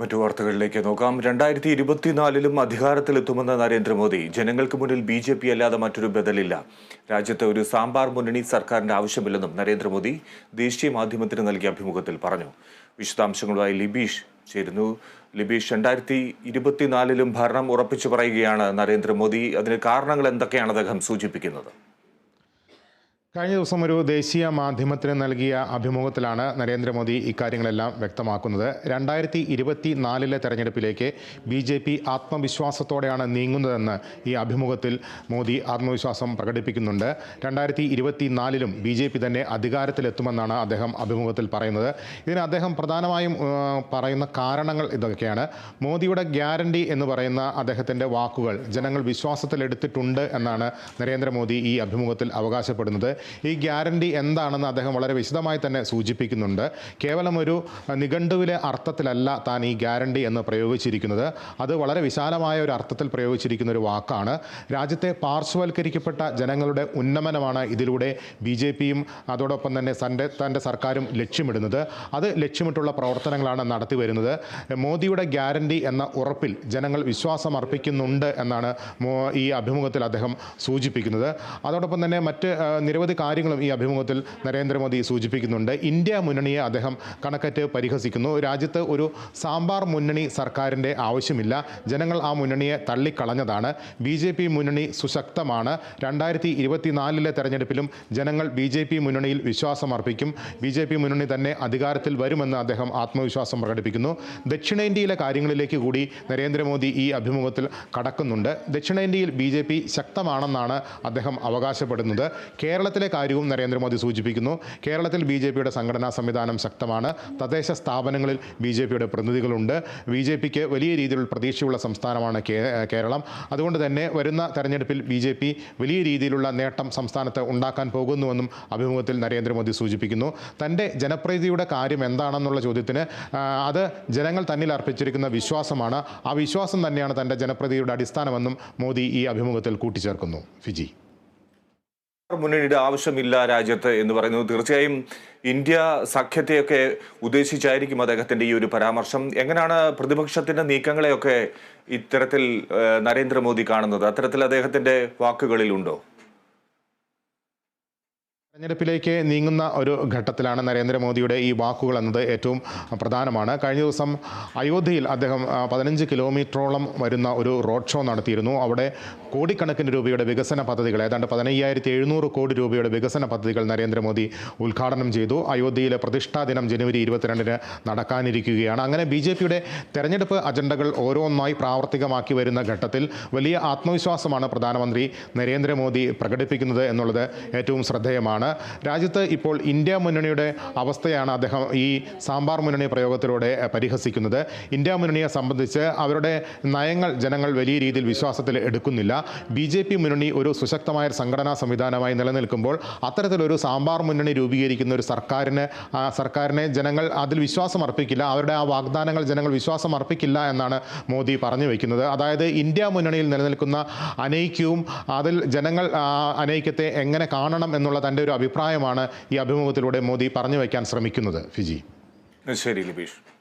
മറ്റു വാർത്തകളിലേക്ക് നോക്കാം. രണ്ടായിരത്തി ഇരുപത്തിനാലിലും അധികാരത്തിലെത്തുമെന്ന നരേന്ദ്രമോദി. ജനങ്ങൾക്ക് മുന്നിൽ ബി ജെ പി അല്ലാതെ മറ്റൊരു ബദലില്ല. രാജ്യത്തെ ഒരു സാമ്പാർ മുന്നണി സർക്കാരിന്റെ ആവശ്യമില്ലെന്നും നരേന്ദ്രമോദി ദേശീയ മാധ്യമത്തിന് നൽകിയ അഭിമുഖത്തിൽ പറഞ്ഞു. വിശദാംശങ്ങളുമായി ലിബീഷ് ചേരുന്നു. ലിബീഷ് രണ്ടായിരത്തി ഇരുപത്തിനാലിലും ഭരണം ഉറപ്പിച്ചു പറയുകയാണ് നരേന്ദ്രമോദി. അതിന് കാരണങ്ങൾ എന്തൊക്കെയാണ് അദ്ദേഹം സൂചിപ്പിക്കുന്നത്. കഴിഞ്ഞ ദിവസം ഒരു ദേശീയ മാധ്യമത്തിന് നൽകിയ അഭിമുഖത്തിലാണ് നരേന്ദ്രമോദി ഇക്കാര്യങ്ങളെല്ലാം വ്യക്തമാക്കുന്നത്. രണ്ടായിരത്തി ഇരുപത്തി നാലിലെ തെരഞ്ഞെടുപ്പിലേക്ക് ബി ജെ പി ആത്മവിശ്വാസത്തോടെയാണ് നീങ്ങുന്നതെന്ന് ഈ അഭിമുഖത്തിൽ മോദി ആത്മവിശ്വാസം പ്രകടിപ്പിക്കുന്നുണ്ട്. രണ്ടായിരത്തി ഇരുപത്തി നാലിലും ബി ജെ പി തന്നെ അധികാരത്തിലെത്തുമെന്നാണ് അദ്ദേഹം അഭിമുഖത്തിൽ പറയുന്നത്. ഇതിന് അദ്ദേഹം പ്രധാനമായും പറയുന്ന കാരണങ്ങൾ ഇതൊക്കെയാണ്. മോദിയുടെ ഗ്യാരണ്ടി എന്ന് പറയുന്ന അദ്ദേഹത്തിന്റെ വാക്കുകൾ ജനങ്ങൾ വിശ്വാസത്തിലെടുത്തിട്ടുണ്ട് എന്നാണ് നരേന്ദ്രമോദി ഈ അഭിമുഖത്തിൽ അവകാശപ്പെടുന്നത്. ഈ ഗ്യാരണ്ടി എന്താണെന്ന് അദ്ദേഹം വളരെ വിശദമായി തന്നെ സൂചിപ്പിക്കുന്നുണ്ട്. കേവലം ഒരു നിഘണ്ടുവിലെ അർത്ഥത്തിലല്ല താൻ ഈ ഗ്യാരണ്ടി എന്ന് പ്രയോഗിച്ചിരിക്കുന്നത്. അത് വളരെ വിശാലമായ ഒരു അർത്ഥത്തിൽ പ്രയോഗിച്ചിരിക്കുന്ന ഒരു വാക്കാണ്. രാജ്യത്തെ പാർശ്വവൽക്കരിക്കപ്പെട്ട ജനങ്ങളുടെ ഉന്നമനമാണ് ഇതിലൂടെ ബി ജെ പിയും അതോടൊപ്പം തന്നെ തന്റെ തന്റെ സർക്കാരും ലക്ഷ്യമിടുന്നത്. അത് ലക്ഷ്യമിട്ടുള്ള പ്രവർത്തനങ്ങളാണ് നടത്തി വരുന്നത്. മോദിയുടെ ഗ്യാരണ്ടി എന്ന ഉറപ്പിൽ ജനങ്ങൾ വിശ്വാസം അർപ്പിക്കുന്നുണ്ട് എന്നാണ് ഈ അഭിമുഖത്തിൽ അദ്ദേഹം സൂചിപ്പിക്കുന്നത്. അതോടൊപ്പം തന്നെ മറ്റ് ആ, നിരവധി കാര്യങ്ങളും ഈ അഭിമുഖത്തിൽ നരേന്ദ്രമോദി സൂചിപ്പിക്കുന്നുണ്ട്. ഇന്ത്യ മുന്നണിയെ അദ്ദേഹം കണക്കറ്റ് പരിഹസിക്കുന്നു. രാജ്യത്ത് ഒരു സാമ്പാർ മുന്നണി സർക്കാരിന്റെ ആവശ്യമില്ല. ജനങ്ങൾ ആ മുന്നണിയെ തള്ളിക്കളഞ്ഞതാണ്. ബി ജെ പി മുന്നണി സുശക്തമാണ്. രണ്ടായിരത്തി ഇരുപത്തിനാലിലെ തെരഞ്ഞെടുപ്പിലും ജനങ്ങൾ ബി ജെ പി മുന്നണിയിൽ വിശ്വാസമർപ്പിക്കും. ബി ജെ പി മുന്നണി തന്നെ അധികാരത്തിൽ വരുമെന്ന് അദ്ദേഹം ആത്മവിശ്വാസം പ്രകടിപ്പിക്കുന്നു. ദക്ഷിണേന്ത്യയിലെ കാര്യങ്ങളിലേക്ക് കൂടി നരേന്ദ്രമോദി ഈ അഭിമുഖത്തിൽ കടക്കുന്നുണ്ട്. ദക്ഷിണേന്ത്യയിൽ ബി ശക്തമാണെന്നാണ് അദ്ദേഹം അവകാശപ്പെടുന്നത്. കേരളത്തിലെ കാര്യവും നരേന്ദ്രമോദി സൂചിപ്പിക്കുന്നു. കേരളത്തിൽ ബി ജെ പിയുടെ സംഘടനാ സംവിധാനം ശക്തമാണ്. തദ്ദേശ സ്ഥാപനങ്ങളിൽ ബി ജെ പിയുടെ പ്രതിനിധികളുണ്ട്. ബി ജെ പിക്ക് വലിയ രീതിയിലുള്ള പ്രതീക്ഷയുള്ള സംസ്ഥാനമാണ് കേരളം. അതുകൊണ്ട് തന്നെ വരുന്ന തെരഞ്ഞെടുപ്പിൽ ബി ജെ പി വലിയ രീതിയിലുള്ള നേട്ടം സംസ്ഥാനത്ത് ഉണ്ടാക്കാൻ പോകുന്നുവെന്നും അഭിമുഖത്തിൽ നരേന്ദ്രമോദി സൂചിപ്പിക്കുന്നു. തന്റെ ജനപ്രീതിയുടെ കാര്യം എന്താണെന്നുള്ള ചോദ്യത്തിന് അത് ജനങ്ങൾ തന്നിൽ അർപ്പിച്ചിരിക്കുന്ന വിശ്വാസമാണ്. ആ വിശ്വാസം തന്നെയാണ് തന്റെ ജനപ്രീതിയുടെ അടിസ്ഥാനമെന്നും മോദി ഈ അഭിമുഖത്തിൽ കൂട്ടിച്ചേർക്കുന്നു. ഫിജി. മുന്നണിയുടെ ആവശ്യമില്ല രാജ്യത്ത് എന്ന് പറയുന്നത് തീർച്ചയായും ഇന്ത്യ സഖ്യത്തെയൊക്കെ ഉദ്ദേശിച്ചായിരിക്കും അദ്ദേഹത്തിന്റെ ഈ ഒരു പരാമർശം. എങ്ങനെയാണ് പ്രതിപക്ഷത്തിന്റെ നീക്കങ്ങളെയൊക്കെ ഇത്തരത്തിൽ നരേന്ദ്രമോദി കാണുന്നത്? അത്തരത്തിൽ അദ്ദേഹത്തിന്റെ വാക്കുകളിലുണ്ടോ? തെരഞ്ഞെടുപ്പിലേക്ക് നീങ്ങുന്ന ഒരു ഘട്ടത്തിലാണ് നരേന്ദ്രമോദിയുടെ ഈ വാക്കുകൾ എന്നത് ഏറ്റവും പ്രധാനമാണ്. കഴിഞ്ഞ ദിവസം അയോധ്യയിൽ അദ്ദേഹം പതിനഞ്ച് കിലോമീറ്ററോളം വരുന്ന ഒരു റോഡ് ഷോ നടത്തിയിരുന്നു. അവിടെ കോടിക്കണക്കിന് രൂപയുടെ വികസന പദ്ധതികൾ ഏതാണ്ട് പതിനയ്യായിരത്തി എഴുന്നൂറ് കോടി രൂപയുടെ വികസന പദ്ധതികൾ നരേന്ദ്രമോദി ഉദ്ഘാടനം ചെയ്തു. അയോധ്യയിലെ പ്രതിഷ്ഠാ ദിനം ജനുവരി ഇരുപത്തിരണ്ടിന് നടക്കാനിരിക്കുകയാണ്. അങ്ങനെ ബി ജെ പിയുടെ തെരഞ്ഞെടുപ്പ് അജണ്ടകൾ ഓരോന്നായി പ്രാവർത്തികമാക്കി വരുന്ന ഘട്ടത്തിൽ വലിയ ആത്മവിശ്വാസമാണ് പ്രധാനമന്ത്രി നരേന്ദ്രമോദി പ്രകടിപ്പിക്കുന്നത് എന്നുള്ളത് ഏറ്റവും ശ്രദ്ധേയമാണ്. രാജ്യത്ത് ഇപ്പോൾ ഇന്ത്യ മുന്നണിയുടെ അവസ്ഥയാണ് അദ്ദേഹം ഈ സാമ്പാർ മുന്നണി പ്രയോഗത്തിലൂടെ പരിഹസിക്കുന്നത്. ഇന്ത്യ മുന്നണിയെ സംബന്ധിച്ച് അവരുടെ നയങ്ങൾ ജനങ്ങൾ വലിയ രീതിയിൽ വിശ്വാസത്തിൽ എടുക്കുന്നില്ല. ബി ജെ പി മുന്നണി ഒരു സുശക്തമായ സംഘടനാ സംവിധാനമായി നിലനിൽക്കുമ്പോൾ അത്തരത്തിലൊരു സാമ്പാർ മുന്നണി രൂപീകരിക്കുന്ന ഒരു സർക്കാരിന് സർക്കാരിനെ ജനങ്ങൾ അതിൽ വിശ്വാസം അർപ്പിക്കില്ല അവരുടെ ആ വാഗ്ദാനങ്ങൾ ജനങ്ങൾ വിശ്വാസം അർപ്പിക്കില്ല എന്നാണ് മോദി പറഞ്ഞു വയ്ക്കുന്നത് അതായത് ഇന്ത്യ മുന്നണിയിൽ നിലനിൽക്കുന്ന അനൈക്യവും അതിൽ ജനങ്ങൾ അനൈക്യത്തെ എങ്ങനെ കാണണം എന്നുള്ള തന്റെ ഒരു അഭിപ്രായമാണ് ഈ അഭിമുഖത്തിലൂടെ മോദി പറഞ്ഞു വയ്ക്കാൻ ശ്രമിക്കുന്നത്. ഫിജി. ശരി ലിബീഷ്.